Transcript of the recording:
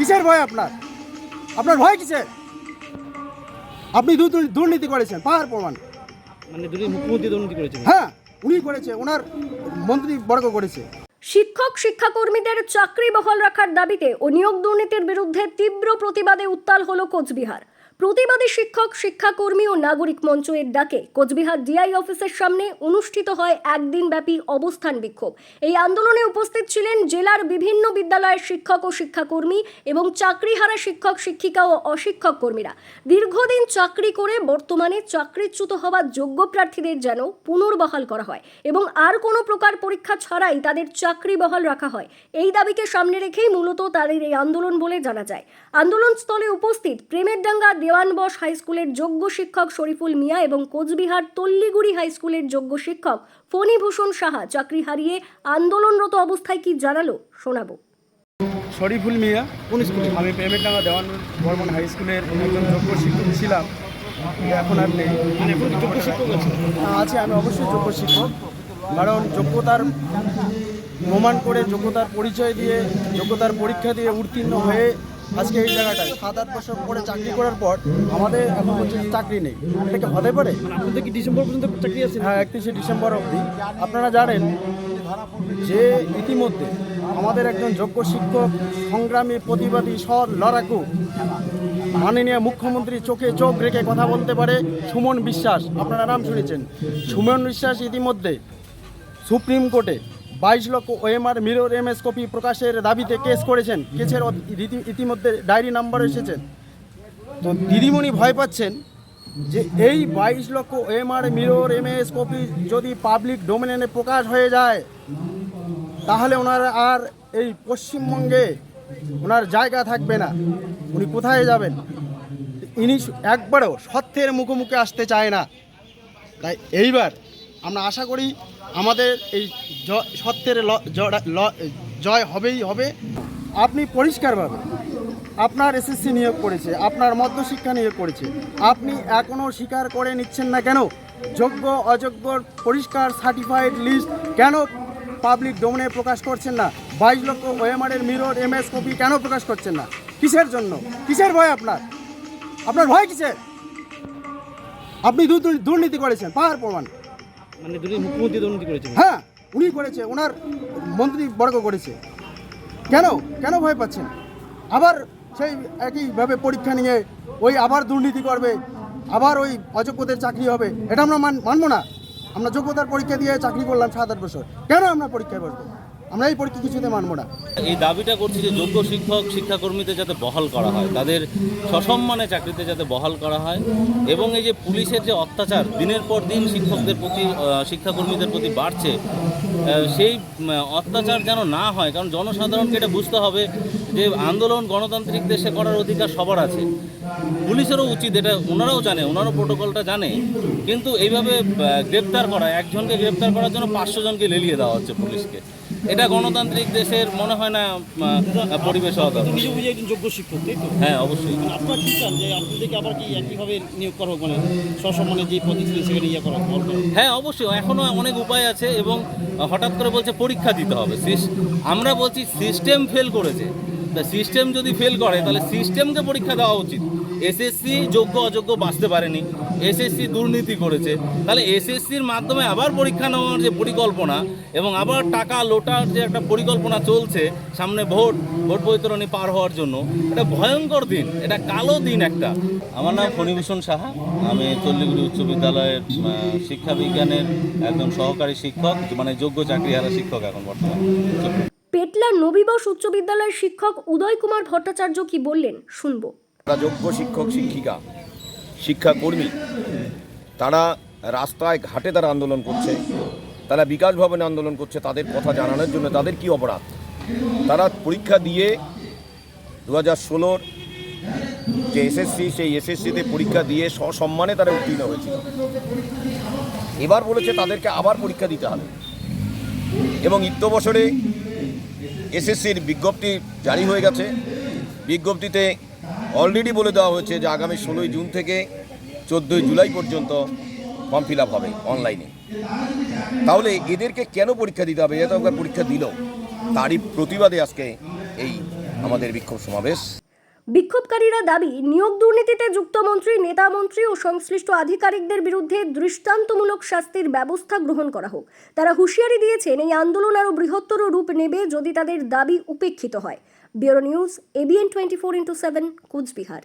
কিসের ভয় আপনার? আপনার ভয় কিসের? আপনি দু- দুর্নীতি করেছেন পাহাড় প্রমাণ। মানে মুখ্যমন্ত্রী দুর্নীতি করেছেন। হ্যাঁ উনি করেছে ওনার মন্ত্রী বর্গ করেছে। শিক্ষক শিক্ষাকর্মীদের চাকরি বহাল রাখার দাবিতে ও নিয়োগ দুর্নীতির বিরুদ্ধে তীব্র প্রতিবাদে উত্তাল হলো কোচবিহার। প্রতিবাদী শিক্ষক, শিক্ষাকর্মী ও নাগরিক মঞ্চ এর ডাকে কোচবিহার ডিআই অফিসের সামনে অনুষ্ঠিত হয় একদিন ব্যাপী অবস্থান বিক্ষোভ। এই আন্দোলনে উপস্থিত ছিলেন জেলার বিভিন্ন বিদ্যালয়ের শিক্ষক ও শিক্ষাকর্মী এবং চাকরিহারা শিক্ষক, শিক্ষিকা ও অশিক্ষক কর্মীরা। দীর্ঘদিন চাকরি করে বর্তমানে চাকরিচ্যুত হওয়া যোগ্য প্রার্থীদের যেন পুনর্বহাল করা হয় এবং আর কোনো প্রকার পরীক্ষা ছাড়াই তাদের চাকরি বহাল রাখা হয়। এই দাবিকে সামনে রেখেই মূলত তাদের এই আন্দোলন বলে জানা যায়। আন্দোলনস্থলে উপস্থিত প্রেমেরডাঙ্গা দেওয়ানবশ হাই স্কুলের যোগ্য শিক্ষক শরীফুল মিয়া এবং কোচবিহার তল্লিগুড়ি হাই স্কুলের যোগ্য শিক্ষক ফণীভূষণ সাহা চাকরি হারিয়ে আন্দোলনরত অবস্থায় কি জানালো শোনাবো। শরীফুল মিয়া কোন স্কুলে? আমি পেমেন্টডাঙ্গা দেওয়ান বর্মন হাই স্কুলের একজন যোগ্য শিক্ষক ছিলাম। এখন আর নেই। মানে এখন যোগ্য শিক্ষক আছে? হ্যাঁ, আছে আমি অবশ্যই যোগ্য শিক্ষক। কারণ যোগ্যতার প্রমাণ করে যোগ্যতার পরিচয় দিয়ে যোগ্যতার পরীক্ষা দিয়ে উত্তীর্ণ হয়ে আজকে এই জায়গাটায় সাত আট বছর পরে চাকরি করার পর আমাদের এখন পর্যন্ত চাকরি নেই। এটা কি হতে পারে? আপনাদের কি ডিসেম্বর পর্যন্ত চাকরি আছে? হ্যাঁ একত্রিশে ডিসেম্বর অবধি। আপনারা জানেন যে ইতিমধ্যে আমাদের একজন যোগ্য শিক্ষক সংগ্রামী প্রতিবাদী সৎ লড়াকু মাননীয় মুখ্যমন্ত্রী চোখে চোখ রেখে কথা বলতে পারে সুমন বিশ্বাস। আপনারা নাম শুনেছেন। সুমন বিশ্বাস ইতিমধ্যে সুপ্রিম কোর্টে বাইশ lakh OMR mirror MS copy প্রকাশের দাবিতে কেস করেছেন। কেসের ইতিমধ্যে ডায়েরি নাম্বার এসেছেন তো দিদিমণি ভয় পাচ্ছেন যে এই বাইশ lakh MR mirror MS copy যদি পাবলিক ডোমেনে প্রকাশ হয়ে যায়, তাহলে ওনার আর এই পশ্চিমবঙ্গে ওনার জায়গা থাকবে না। উনি কোথায় যাবেন? ইনি একবারও সত্যের মুখোমুখি আসতে চায় না। তাই এইবার আমরা আশা করি আমাদের এই সত্যের জয় হবেই হবে। আপনি পরিষ্কারভাবে আপনার এসএসসি নিয়োগ করেছে, আপনার মধ্যশিক্ষা নিয়োগ করেছে, আপনি এখনও স্বীকার করে নিচ্ছেন না কেন? যোগ্য, অযোগ্য, পরিষ্কার সার্টিফাইড লিস্ট কেন পাবলিক ডোমেনে প্রকাশ করছেন না? বাইশ লক্ষ ওএমআরের মিরর এমএস কপি কেন প্রকাশ করছেন না? কিসের জন্য? কিসের ভয় আপনার? আপনার ভয় কিসের? আপনি দুর্নীতি করেছেন, পাহাড় প্রমাণ। মানে দুটি মুখ্যমন্ত্রী দুর্নীতি করেছে। হ্যাঁ উনি করেছে, ওনার মন্ত্রী বর্গ করেছে। কেন? কেন ভয় পাচ্ছেন? আবার সেই একইভাবে পরীক্ষা নিয়ে ওই আবার দুর্নীতি করবে, আবার ওই অযোগ্যদের চাকরি হবে, এটা আমরা মান, মানবো না। আমরা যোগ্যতার পরীক্ষা দিয়ে চাকরি করলাম সাত, আট বছর। কেন আমরা পরীক্ষায় বসবো? আমরা এই পরীক্ষা কিছুতে মানবো না। এই দাবিটা করছি যে যোগ্য শিক্ষক, শিক্ষাকর্মীদের যাতে বহাল করা হয়, তাদের সসম্মানে চাকরিতে যাতে বহাল করা হয় এবং এই যে পুলিশের যে অত্যাচার দিনের পর দিন শিক্ষকদের প্রতি শিক্ষাকর্মীদের প্রতি বাড়ছে সেই অত্যাচার যেন না হয়, কারণ জনসাধারণকে এটা বুঝতে হবে যে আন্দোলন গণতান্ত্রিক দেশে করার অধিকার সবার আছে। পুলিশেরও উচিত এটা, ওনারাও জানে, ওনারও প্রোটোকলটা জানে, কিন্তু এইভাবে গ্রেপ্তার করা, একজনকে গ্রেপ্তার করার জন্য পাঁচশো জনকে লেলিয়ে দেওয়া হচ্ছে পুলিশকে। এটা গণতান্ত্রিক দেশের মনে হয় না পরিবেশ হওয়া দরকার। নিজে বুঝে একজন যোগ্য শিক্ষক তাই তো? হ্যাঁ অবশ্যই। আপনারা কি চান যে আপনাদেরকে আবার কি একইভাবে নিয়োগ করা হোক? মানে সসম্মানে যে পদে ছিলেন সেখানে ইয়ে করা হোক? হ্যাঁ অবশ্যই। এখনও অনেক উপায় আছে এবং হঠাৎ করে বলছে পরীক্ষা দিতে হবে। আমরা বলছি সিস্টেম ফেল করেছে। তা সিস্টেম যদি ফেল করে তাহলে সিস্টেমকে পরীক্ষা দেওয়া উচিত। এসএসসি যোগ্য অযোগ্য বাঁচতে পারেনি। এসএসসি দুর্নীতি করেছে। তাহলে এসএসসির মাধ্যমে আবার পরীক্ষা নেওয়ার যে পরিকল্পনা এবং আবার টাকা লোটার যে একটা পরিকল্পনা চলছে সামনে ভোট ভোট বৈতরণী পার হওয়ার জন্য এটা ভয়ঙ্কর দিন এটা কালো দিন একটা। আমার নাম ফণীভূষণ সাহা। আমি চল্লিগুড়ি উচ্চ বিদ্যালয়ের আহ, শিক্ষা বিজ্ঞানের একজন সহকারী শিক্ষক মানে যোগ্য চাকরি চাকরিহারা শিক্ষক এখন বর্তমানে। পেটলা নবীবস উচ্চ বিদ্যালয়ের শিক্ষক উদয় কুমার ভট্টাচার্য কি বললেন? শুনব। যোগ্য শিক্ষক, শিক্ষিকা, শিক্ষাকর্মী, তারা রাস্তায় ঘাটে তারা আন্দোলন করছে, তারা বিকাশ ভবনে আন্দোলন করছে, তাদের কথা জানানোর জন্য তাদের কি অপরাধ? তারা পরীক্ষা দিয়ে দু হাজার ষোলোর যে এসএসসি সেই এসএসসিতে পরীক্ষা দিয়ে সসম্মানে তারা উত্তীর্ণ হয়েছিল। এবার বলেছে তাদেরকে আবার পরীক্ষা দিতে হবে। এবং ইত্য বছরে এসএসসির বিজ্ঞপ্তি জারি হয়ে গেছে। বিজ্ঞপ্তিতে অলরেডি বলে দেওয়া হয়েছে যে আগামী ষোলোই জুন থেকে চোদ্দোই জুলাই পর্যন্ত ফর্ম ফিল হবে অনলাইনে। তাহলে এদেরকে কেন পরীক্ষা দিতে হবে? এত তো পরীক্ষা দিল। তারই প্রতিবাদে আজকে এই আমাদের বিক্ষোভ সমাবেশ। বিক্ষোভকারীরা দাবি, নিয়োগ দুর্নীতিতে যুক্ত মন্ত্রী, নেতা মন্ত্রী ও সংশ্লিষ্ট আধিকারিকদের বিরুদ্ধে দৃষ্টান্তমূলক শাস্তির ব্যবস্থা গ্রহণ করা হোক। তারা হুঁশিয়ারি দিয়েছেন, এই আন্দোলন আরও বৃহত্তর রূপ নেবে যদি তাদের দাবি উপেক্ষিত হয়। Bureau news ABN twenty four into seven, Coochbehar.